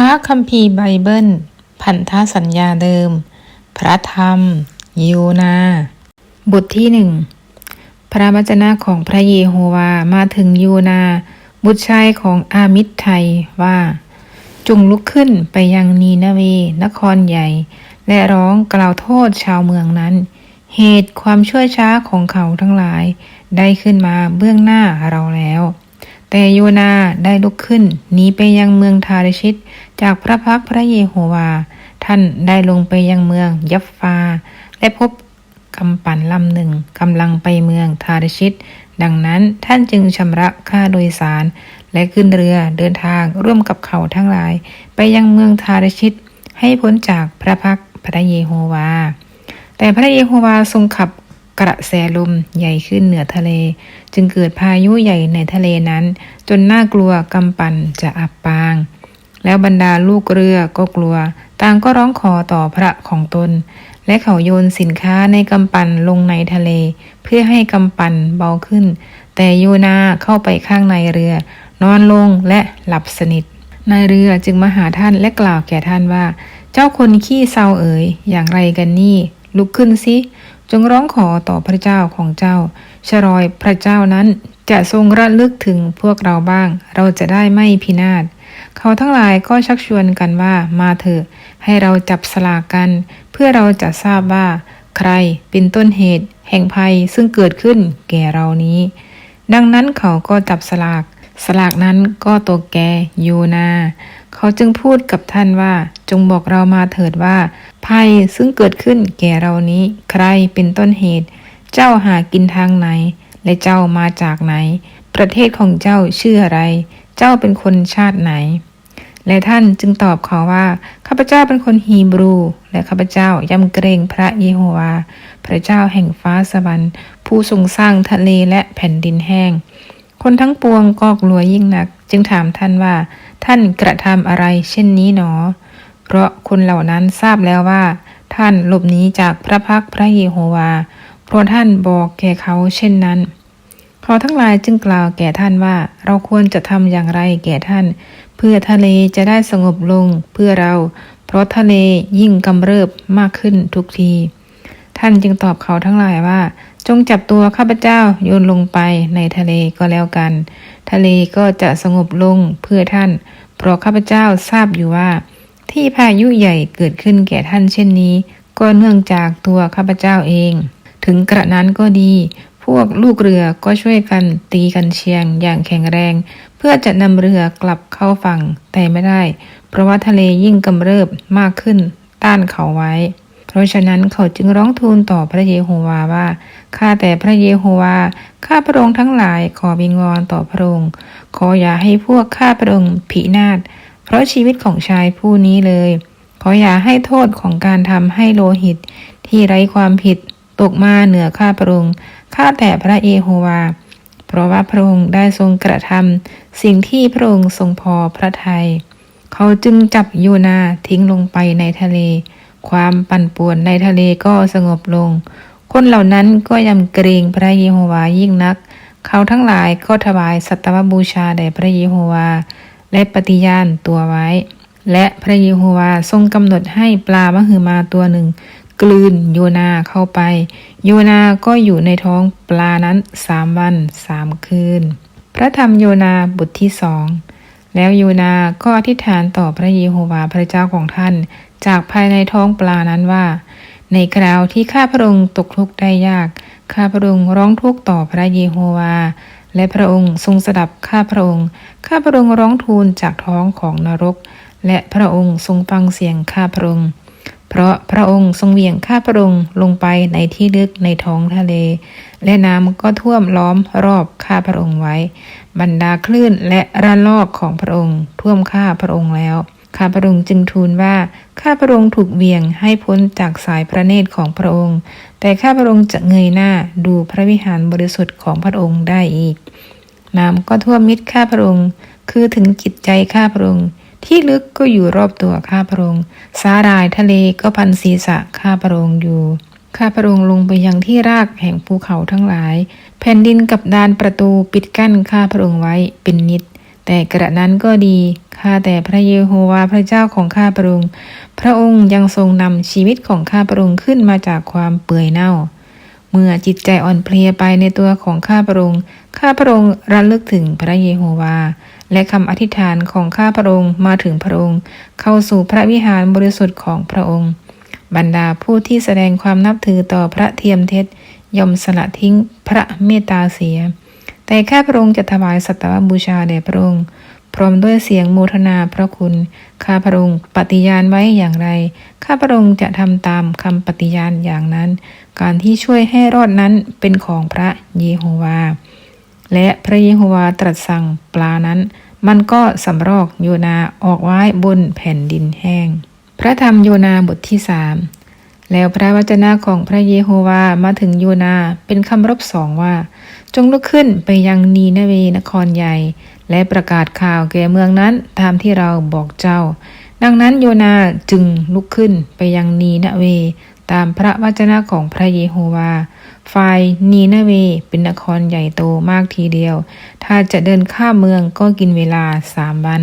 ระคัมภีร์ไบเบิล พันธสัญญาเดิม พระธรรมโยนา บทที่หนึ่งพระวจนะของพระเยโฮวามาถึงโยนา บุตรชายของอามิตไทยว่า จงลุกขึ้นไปยังนีนาเวนครใหญ่ และร้องกล่าวโทษชาวเมืองนั้น เหตุความช่วยช้าของเขาทั้งหลาย ได้ขึ้นมาเบื้องหน้าเราแล้ว แต่โยนาได้ลุกขึ้นหนีไปยังเมืองทาริชิต จากพระพักพระเยโฮวา ท่านได้ลงไปยังเมืองยัฟฟา และพบกำปั่นลำหนึ่งกำลังไปเมืองทาริชิต ดังนั้นท่านจึงชำระค่าโดยสาร และขึ้นเรือเดินทางร่วมกับเขาทั้งหลาย ไปยังเมืองทาริชิต ให้พ้นจากพระพักพระเยโฮวา แต่พระเยโฮวาทรงขับกระแสลมใหญ่ขึ้นเหนือทะเล จึงเกิดพายุใหญ่ในทะเลนั้น จนน่ากลัวกำปั่นจะอับปาง แล้วบรรดาลูกเรือก็กลัว ต่างก็ร้องขอต่อพระของตน และเขาโยนสินค้าในกำปั่นลงในทะเล เพื่อให้กำปั่นเบาขึ้น แต่โยนาเข้าไปข้างในเรือ นอนลงและหลับสนิทนายเรือจึงมาหาท่านและกล่าวแก่ท่านว่า เจ้าคนขี้เศร้าเอ๋ยอย่างไรกันนี่ ลุกขึ้นสิจงร้องขอต่อพระเจ้าของเจ้า ชรอยพระเจ้านั้นจะทรงระลึกถึงพวกเราบ้าง เราจะได้ไม่พินาศ เขาทั้งหลายก็ชักชวนกันว่ามาเถอะ ให้เราจับสลากกัน เพื่อเราจะทราบว่า ใครเป็นต้นเหตุ แห่งภัยซึ่งเกิดขึ้นแก่เรานี้ ดังนั้นเขาก็จับสลาก สลากนั้นก็ตกแกโยนา เขาจึงพูดกับท่านว่า จงบอกเรามาเถิดว่า ภัยซึ่งเกิดขึ้นแก่เรานี้ ใครเป็นต้นเหตุ เจ้าหากินทางไหน และเจ้ามาจากไหน ประเทศของเจ้าชื่ออะไร เจ้าเป็นคนชาติไหน และท่านจึงตอบเขาว่า ข้าพเจ้าเป็นคนฮีบรู และข้าพเจ้ายำเกรงพระเยโฮวา พระเจ้าแห่งฟ้าสวรรค์ ผู้ทรงสร้างทะเลและแผ่นดินแห้ง คนทั้งปวงก็กลัวยิ่งนัก จึงถามท่านว่า ท่านกระทำอะไรเช่นนี้หนอ เพราะคนเหล่านั้นทราบแล้วว่า ท่านหลบหนีจากพระพักพระเยโฮวา เพราะท่านบอกแก่เขาเช่นนั้น เขาทั้งหลายจึงกล่าวแก่ท่านว่า เราควรจะทำอย่างไรแก่ท่าน เพื่อทะเลจะได้สงบลงเพื่อเรา เพราะทะเลยิ่งกำเริบมากขึ้นทุกที ท่านจึงตอบเขาทั้งหลายว่า จงจับตัวข้าพเจ้าโยนลงไปในทะเลก็แล้วกัน ทะเลก็จะสงบลงเพื่อท่าน เพราะข้าพเจ้าทราบอยู่ว่า ที่พายุใหญ่เกิดขึ้นแก่ท่านเช่นนี้ ก็เนื่องจากตัวข้าพเจ้าเอง ถึงกระนั้นก็ดี พวกลูกเรือก็ช่วยกันตีกันเชียงอย่างแข็งแรง เพื่อจะนำเรือกลับเข้าฝั่งแต่ไม่ได้ เพราะว่าทะเลยิ่งกำเริบมากขึ้นต้านเขาไว้ เพราะฉะนั้นเขาจึงร้องทูลต่อพระเยโฮวาว่าข้าแต่พระเยโฮวาข้าพระองค์ทั้งหลายขอวิงวอนต่อพระองค์ขออย่าให้พวกข้าพระองค์พินาศเพราะชีวิตของชายผู้นี้เลย ขออย่าให้โทษของการทำให้โลหิต ที่ไร้ความผิดตกมาเหนือข้าพระองค์ ข้าแต่พระเยโฮวา เพราะว่าพระองค์ได้ทรงกระทำสิ่งที่พระองค์ทรงพอพระทยัยเขาจึงจับโยนาทิ้งลงไปในทะเล ความปั่นป่วนในทะเลก็สงบลง คนเหล่านั้นก็ยำเกรงพระเยโฮวายิ่งนัก เขาทั้งหลายก็ถวายสัตวบูชาแด่พระเยโฮวา และปฏิญาณตัวไว้ และพระเยโฮวาทรงกำหนดให้ปลามหึมาตัวหนึ่ง กลืนโยนาเข้าไป โยนาก็อยู่ในท้องปลานั้นสามวันสามคืน พระธรรมโยนาบทที่สองแล้วโยนาก็อธิษฐานต่อพระเยโฮวาพระเจ้าของท่าน จากภายในท้องปลานั้นว่า ในคราวที่ข้าพระองค์ตกทุกข์ได้ยาก ข้าพระองค์ร้องทุกข์ต่อพระเยโฮวา และพระองค์ทรงสดับข้าพระองค์ ข้าพระองค์ร้องทูลจากท้องของนรก และพระองค์ทรงฟังเสียงข้าพระองค์ เพราะพระองค์ทรงเหวี่ยงข้าพระองค์ลงไปในที่ลึกในท้องทะเล และน้ำก็ท่วมล้อมรอบข้าพระองค์ไว้ บรรดาคลื่นและระลอกของพระองค์ ท่วมข้าพระองค์แล้ว ข้าพระองค์จึงทูลว่า ข้าพระองค์ถูกเหวี่ยงให้พ้นจากสายพระเนตรของพระองค์ แต่ข้าพระองค์จะเงยหน้าดูพระวิหารบริสุทธิ์ของพระองค์ได้อีก น้ำก็ท่วมมิดข้าพระองค์ คือถึงจิตใจข้าพระองค์ ที่ลึกก็อยู่รอบตัวข้าพระองค์สาหร่ายทะเลก็พันศีรษะข้าพระองค์อยู่ ข้าพระองค์ลงไปยังที่รากแห่งภูเขาทั้งหลาย แผ่นดินกับดานประตูปิดกั้นข้าพระองค์ไว้เป็นนิด แต่กระนั้นก็ดี ข้าแต่พระเยโฮวาห์พระเจ้าของข้าพระองค์ พระองค์ยังทรงนำชีวิตของข้าพระองค์ขึ้นมาจากความเปื่อยเน่าเมื่อจิตใจอ่อนเพลียไปในตัวของข้าพระองค์ ข้าพระองค์ระลึกถึงพระเยโฮวาห์ และคำอธิษฐานของข้าพระองค์มาถึงพระองค์ เข้าสู่พระวิหารบริสุทธิ์ของพระองค์ บรรดาผู้ที่แสดงความนับถือต่อพระเทียมเท็จย่อมสละทิ้งพระเมตตาเสีย แต่ข้าพระองค์จะถวายสัตวบูชาแด่พระองค์ พร้อมด้วยเสียงโมทนาพระคุณ ข้าพระองค์ปฏิญาณไว้อย่างไร ข้าพระองค์จะทำตามคำปฏิญาณอย่างนั้น การที่ช่วยให้รอดนั้นเป็นของพระเยโฮวาและพระเยโฮวาตรัสสั่งปลานั้น มันก็สำรอกโยนาออกไว้บนแผ่นดินแห้ง พระธรรมโยนาบทที่สามแล้วพระวจนะของพระเยโฮวาห์มาถึงโยนาเป็นคำรบสองว่า จงลุกขึ้นไปยังนีนาเวนครใหญ่ และประกาศข่าวแก่เมืองนั้นตามที่เราบอกเจ้า ดังนั้นโยนาจึงลุกขึ้นไปยังนีนาเว ตามพระวจนะของพระเยโฮวาห์ฝ่ายนีนาเวเป็นนครใหญ่โตมากทีเดียว ถ้าจะเดินข้ามเมืองก็กินเวลาสามวัน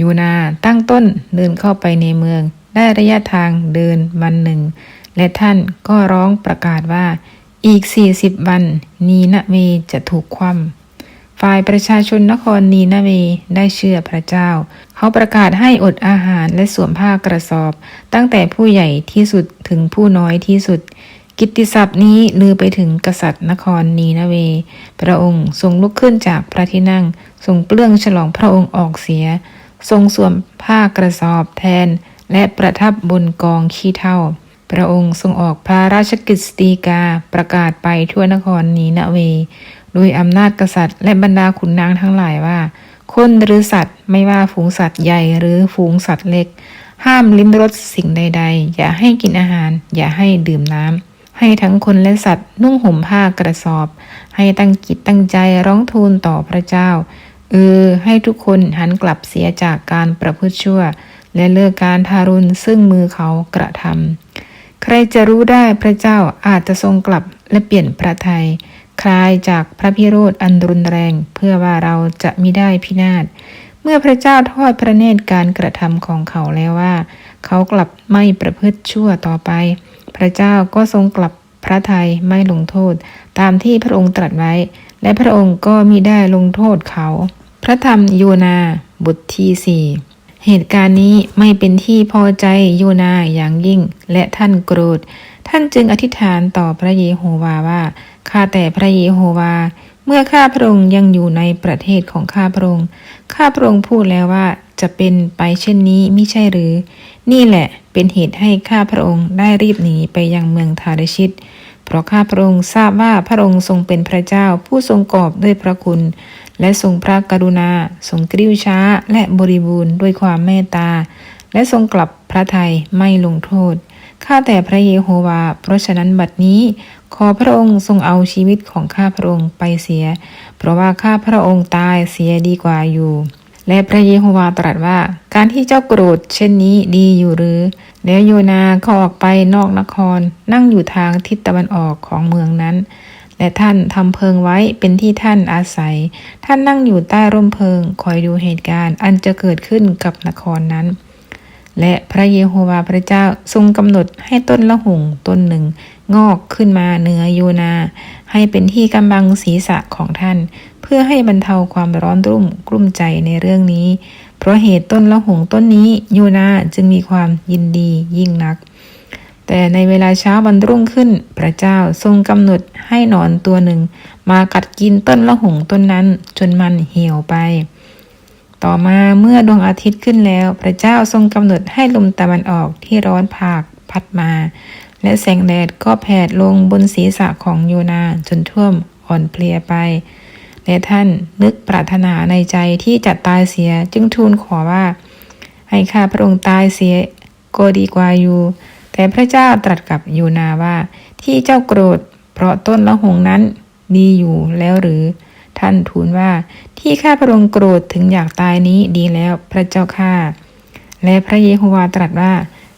ยูนาตั้งต้นเดินเข้าไปในเมือง ได้ระยะทางเดินวันหนึ่ง และท่านก็ร้องประกาศว่า อีกสี่สิบวัน นีนาเวจะถูกคว่ำ ฝ่ายประชาชนนครนีนาเวได้เชื่อพระเจ้า เขาประกาศให้อดอาหารและสวมผ้ากระสอบ ตั้งแต่ผู้ใหญ่ที่สุดถึงผู้น้อยที่สุด กิตติศัพท์นี้ลือไปถึงกษัตริย์นครนีนาเว พระองค์ทรงลุกขึ้นจากพระที่นั่ง ทรงเปลื้องฉลองพระองค์ออกเสีย ทรงสวมผ้ากระสอบแทน และประทับบนกองขี้เท่าพระองค์ทรงออกพระราชกฤษฎีกาประกาศไปทั่วนครนีนาเว โดยอำนาจกษัตริย์ และบรรดาขุนนางทั้งหลายว่า คนหรือสัตว์ไม่ว่าฝูงสัตว์ใหญ่หรือฝูงสัตว์เล็ก ห้ามลิ้มรสสิ่งใด ๆ อย่าให้กินอาหาร อย่าให้ดื่มน้ำให้ทั้งคนและสัตว์นุ่งห่มผ้ากระสอบ ให้ตั้งจิตตั้งใจร้องทูลต่อพระเจ้าเออให้ทุกคนหันกลับเสียจากการประพฤติชั่ว และเลิกการทารุณซึ่งมือเขากระทำใครจะรู้ได้พระเจ้าอาจจะทรงกลับและเปลี่ยนพระทัย ลายจากพระพิโรธอันรุนแรง เพื่อว่าเราจะมิได้พินาศ เมื่อพระเจ้าทอดพระเนตรการกระทำของเขาแล้วว่า เขากลับไม่ประพฤติชั่วต่อไป พระเจ้าก็ทรงกลับพระทัยไม่ลงโทษ ตามที่พระองค์ตรัสไว้ และพระองค์ก็มิได้ลงโทษเขา พระธรรมโยนาบทที่สี่เหตุการณ์นี้ไม่เป็นที่พอใจโยนาอย่างยิ่ง และท่านโกรธ ท่านจึงอธิษฐานต่อพระเยโฮวาว่า ข้าแต่พระเยโฮวา เมื่อข้าพระองค์ยังอยู่ในประเทศของข้าพระองค์ ข้าพระองค์พูดแล้วว่าจะเป็นไปเช่นนี้มิใช่หรือ นี่แหละเป็นเหตุให้ข้าพระองค์ได้รีบหนีไปยังเมืองทาริชิต เพราะข้าพระองค์ทราบว่าพระองค์ทรงเป็นพระเจ้าผู้ทรงกอบด้วยพระคุณ และทรงพระกรุณา ทรงกริ้วช้าและบริบูรณ์ด้วยความเมตตา และทรงกลับพระทัยไม่ลงโทษ ข้าแต่พระเยโฮวา เพราะฉะนั้นบัดนี้ ขอพระองค์ทรงเอาชีวิตของข้าพระองค์ไปเสีย เพราะว่าข้าพระองค์ตายเสียดีกว่าอยู่ และพระเยโฮวาตรัสว่า การที่เจ้าโกรธเช่นนี้ดีอยู่หรือ แล้วโยนาก็ออกไปนอกนคร นั่งอยู่ทางทิศตะวันออกของเมืองนั้นและท่านทำเพิงไว้เป็นที่ท่านอาศัย ท่านนั่งอยู่ใต้ร่มเพิง คอยดูเหตุการณ์อันจะเกิดขึ้นกับนครนั้น และพระเยโฮวาห์พระเจ้าทรงกำหนดให้ต้นละหงต้นหนึ่ง งอกขึ้นมาเหนือโยนา ให้เป็นที่กำบังศีรษะของท่าน เพื่อให้บรรเทาความร้อนรุ่มกลุ้มใจในเรื่องนี้ เพราะเหตุต้นละหงต้นนี้โยนาจึงมีความยินดียิ่งนัก แต่ในเวลาเช้าวันรุ่งขึ้น พระเจ้าทรงกำหนดให้หนอนตัวหนึ่ง มากัดกินต้นละหงต้นนั้นจนมันเหี่ยวไป ต่อมาเมื่อดวงอาทิตย์ขึ้นแล้ว พระเจ้าทรงกำหนดให้ลมตะวันออกที่ร้อนผากพัดมา และแสงแดดก็แผดลงบนศีรษะของโยนาจนท่วมอ่อนเพลียไป และท่านนึกปรารถนาในใจที่จะตายเสียจึงทูลขอว่า ให้ข้าพระองค์ตายเสียก็ดีกว่าอยู่ แต่พระเจ้าตรัสกับโยนาว่า ที่เจ้าโกรธ เพราะต้นละหงนั้นดีอยู่แล้วหรือ ท่านทูลว่า ที่ข้าพระองค์โกรธถึงอยากตายนี้ดีแล้วพระเจ้าข้าและพระเยโฮวาตรัสว่า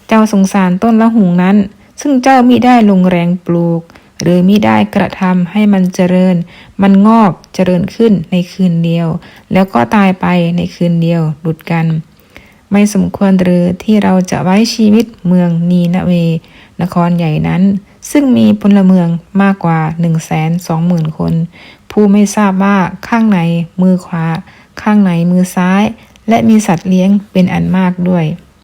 เจ้าสงสารต้นละหุงนั้น ซึ่งเจ้ามิได้ลงแรงปลูก หรือมิได้กระทำให้มันเจริญ มันงอกเจริญขึ้นในคืนเดียว แล้วก็ตายไปในคืนเดียวดุดกัน ไม่สมควรหรือที่เราจะไว้ชีวิตเมืองนีนาเว นครใหญ่นั้นซึ่งมีพลเมืองมากกว่า1นึ่งแสนสองหมื่นคน ผู้ไม่ทราบว่าข้างในมือขวา ข้างในมือซ้าย และมีสัตว์เลี้ยงเป็นอันมากด้วย